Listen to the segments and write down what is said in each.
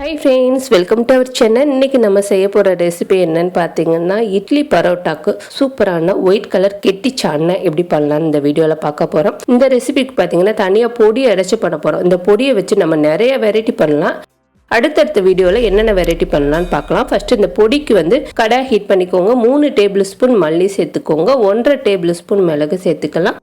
Hi friends welcome to our channel இன்னைக்கு நம்ம செய்ய போகிற ரெசிபி என்னன்னு பார்த்தீங்கன்னா இட்லி பரோட்டாக்கு சூப்பரான ஒயிட் கலர் கெட்டி சாண்ணை எப்படி பண்ணலாம்னு இந்த வீடியோவில் பார்க்க போகிறோம் இந்த ரெசிபிக்கு பார்த்தீங்கன்னா தனியாக பொடியை அரைச்சி பண்ண போகிறோம் இந்த பொடியை வச்சு நம்ம நிறைய வெரைட்டி பண்ணலாம். அடுத்தடுத்த வீடியோவில் என்னென்ன வெரைட்டி பண்ணலாம்னு பார்க்கலாம். ஃபஸ்ட்டு இந்த பொடிக்கு வந்து கடாய் ஹீட் பண்ணிக்கோங்க. மூணு டேபிள் ஸ்பூன் மல்லி சேர்த்துக்கோங்க. ஒன்றரை டேபிள் ஸ்பூன் மிளகு சேர்த்துக்கலாம்.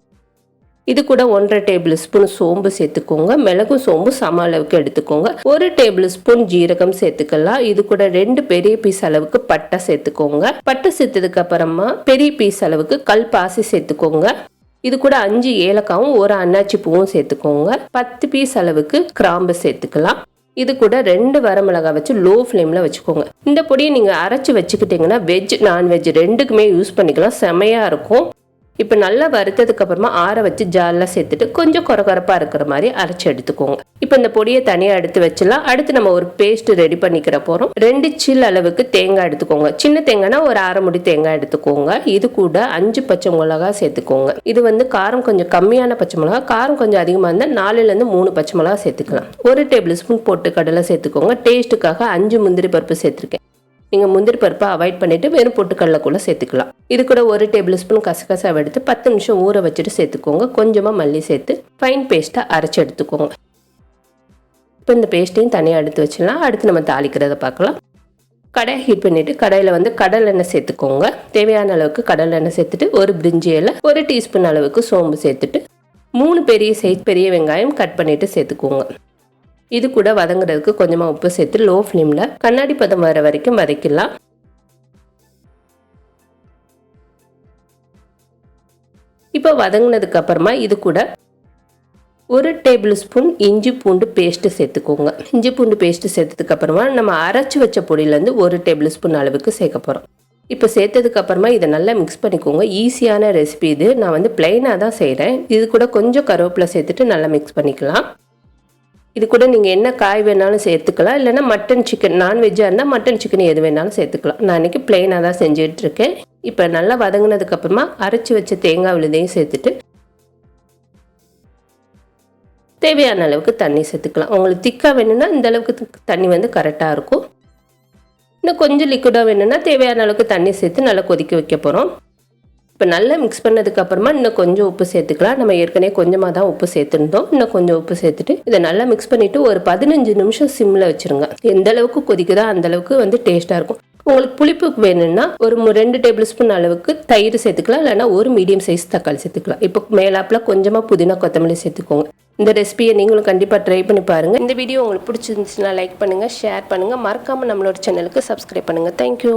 இது கூட ஒன்றரை டேபிள் ஸ்பூன் சோம்பு சேர்த்துக்கோங்க. மிளகும் சோம்பு சம அளவுக்கு எடுத்துக்கோங்க. ஒரு டேபிள் ஸ்பூன் ஜீரகம் சேர்த்துக்கலாம். இது கூட ரெண்டு பெரிய பீஸ் அளவுக்கு பட்டை சேர்த்துக்கோங்க. பட்டை சேர்த்ததுக்கு அப்புறமா பெரிய பீஸ் அளவுக்கு கல் பாசி சேர்த்துக்கோங்க. இது கூட அஞ்சு ஏலக்காவும் ஒரு அன்னாச்சி பூவும் சேர்த்துக்கோங்க. பத்து பீஸ் அளவுக்கு கிராம்பு சேர்த்துக்கலாம். இது கூட ரெண்டு வரமிளகா வச்சு லோ ஃப்ளேமில் வச்சுக்கோங்க. இந்த பொடியை நீங்கள் அரைச்சி வச்சுக்கிட்டிங்கன்னா வெஜ் நான்வெஜ் ரெண்டுக்குமே யூஸ் பண்ணிக்கலாம். செமையாக இருக்கும். இப்போ நல்லா வறுத்ததுக்கு அப்புறமா ஆற வச்சு ஜாலில் சேர்த்துட்டு கொஞ்சம் குறகுறப்பாக இருக்கிற மாதிரி அரைச்சி எடுத்துக்கோங்க. இப்போ இந்த பொடியை தனியாக எடுத்து வச்சிடலாம். அடுத்து நம்ம ஒரு பேஸ்ட் ரெடி பண்ணிக்கிற போகிறோம் ரெண்டு சில் அளவுக்கு தேங்காய் எடுத்துக்கோங்க. சின்ன தேங்காய்னா ஒரு அரை முடி தேங்காய் எடுத்துக்கோங்க. இது கூட அஞ்சு பச்சை மிளகா சேர்த்துக்கோங்க. இது வந்து காரம் கொஞ்சம் கம்மியான பச்சை மிளகா காரம் கொஞ்சம் அதிகமாக இருந்தால் நாலுலேருந்து மூணு பச்சை மிளகா சேர்த்துக்கலாம். ஒரு டேபிள் ஸ்பூன் போட்டு கடலை சேர்த்துக்கோங்க. டேஸ்ட்டுக்காக அஞ்சு முந்திரி பருப்பு சேர்த்துருக்கேன். நீங்கள் முந்திரி பருப்பை அவாய்ட் பண்ணிவிட்டு வெறும் பொட்டுக்கடலை கூட சேர்த்துக்கலாம். இது கூட ஒரு டேபிள் ஸ்பூன் கசகசாவை எடுத்து பத்து நிமிஷம் ஊற வச்சுட்டு சேர்த்துக்கோங்க. கொஞ்சமாக மல்லி சேர்த்து ஃபைன் பேஸ்ட்டாக அரைச்சி எடுத்துக்கோங்க. இப்போ இந்த பேஸ்ட்டையும் தனியாக எடுத்து வச்சிடலாம். அடுத்து நம்ம தாளிக்கிறத பார்க்கலாம். கடாய் ஹீட் பண்ணிவிட்டு கடையில் வந்து கடல் எண்ணெய் சேர்த்துக்கோங்க. தேவையான அளவுக்கு கடல் எண்ணெய் சேர்த்துட்டு ஒரு பிரிஞ்சி இலை ஒரு டீஸ்பூன் அளவுக்கு சோம்பு சேர்த்துட்டு மூணு பெரிய சைஸ் பெரிய வெங்காயம் கட் பண்ணிவிட்டு சேர்த்துக்கோங்க. இது கூட வதங்குறதுக்கு கொஞ்சமாக உப்பு சேர்த்து லோ ஃப்ளேமில் கண்ணாடி பதம் வர வரைக்கும் வதக்கிடலாம். இப்போ வதங்கினதுக்கு அப்புறமா இது கூட ஒரு டேபிள் ஸ்பூன் இஞ்சி பூண்டு பேஸ்ட்டு சேர்த்துக்கோங்க. இஞ்சி பூண்டு பேஸ்ட்டு சேர்த்ததுக்கு அப்புறமா நம்ம அரைச்சி வச்ச பொடியிலேருந்து ஒரு டேபிள் ஸ்பூன் அளவுக்கு சேர்க்க போகிறோம் இப்போ சேர்த்ததுக்கு அப்புறமா இதை நல்லா மிக்ஸ் பண்ணிக்கோங்க. ஈஸியான ரெசிபி இது. நான் வந்து பிளெயினாக தான் செய்கிறேன் இது கூட கொஞ்சம் கருவேப்பிலை சேர்த்துட்டு நல்லா மிக்ஸ் பண்ணிக்கலாம். இது கூட நீங்கள் என்ன காய் வேணாலும் சேர்த்துக்கலாம். இல்லைனா மட்டன் சிக்கன் நான்வெஜ்ஜாக இருந்தால் மட்டன் சிக்கன் எது வேணாலும் சேர்த்துக்கலாம். நான் இன்றைக்கி பிளெயினாக தான் செஞ்சுட்டு இருக்கேன் இப்போ நல்லா வதங்கினதுக்கப்புறமா அரைச்சி வச்ச தேங்காய் விழுதையும் சேர்த்துட்டு தேவையான அளவுக்கு தண்ணி சேர்த்துக்கலாம். உங்களுக்கு திக்காக வேணும்னா இந்த அளவுக்கு தண்ணி வந்து கரெக்டாக இருக்கும். இன்னும் கொஞ்சம் லிக்விடாக வேணும்னா தேவையான அளவுக்கு தண்ணி சேர்த்து நல்லா கொதிக்க வைக்க போகிறோம் இப்போ நல்லா மிக்ஸ் பண்ணதுக்கப்புறமா இன்னும் கொஞ்சம் உப்பு சேர்த்துக்கலாம். நம்ம ஏற்கனவே கொஞ்சமாக தான் உப்பு சேர்த்துருந்தோம். இன்னும் கொஞ்சம் உப்பு சேர்த்துட்டு இதை நல்லா மிக்ஸ் பண்ணிவிட்டு ஒரு பதினஞ்சு நிமிஷம் சிம்மில் வச்சுருங்க. எந்த அளவுக்கு கொதிக்குதோ அந்த அளவுக்கு வந்து டேஸ்ட்டாக இருக்கும். உங்களுக்கு புளிப்புக்கு வேணும்னா ஒரு ரெண்டு டேபிள் ஸ்பூன் அளவுக்கு தயிர் சேர்த்துக்கலாம். இல்லைனா ஒரு மீடியம் சைஸ் தக்காளி சேர்த்துக்கலாம். இப்போ மேலாப்பில் கொஞ்சமாக புதினா கொத்தமல்லி சேர்த்துக்கோங்க. இந்த ரெசிபியை நீங்களும் கண்டிப்பாக ட்ரை பண்ணி பாருங்கள் இந்த வீடியோ உங்களுக்கு பிடிச்சிருந்துச்சுன்னா லைக் பண்ணுங்கள் ஷேர் பண்ணுங்கள் மறக்காமல் நம்மளோட சேனலுக்கு சப்ஸ்கிரைப் பண்ணுங்கள் தேங்க்யூ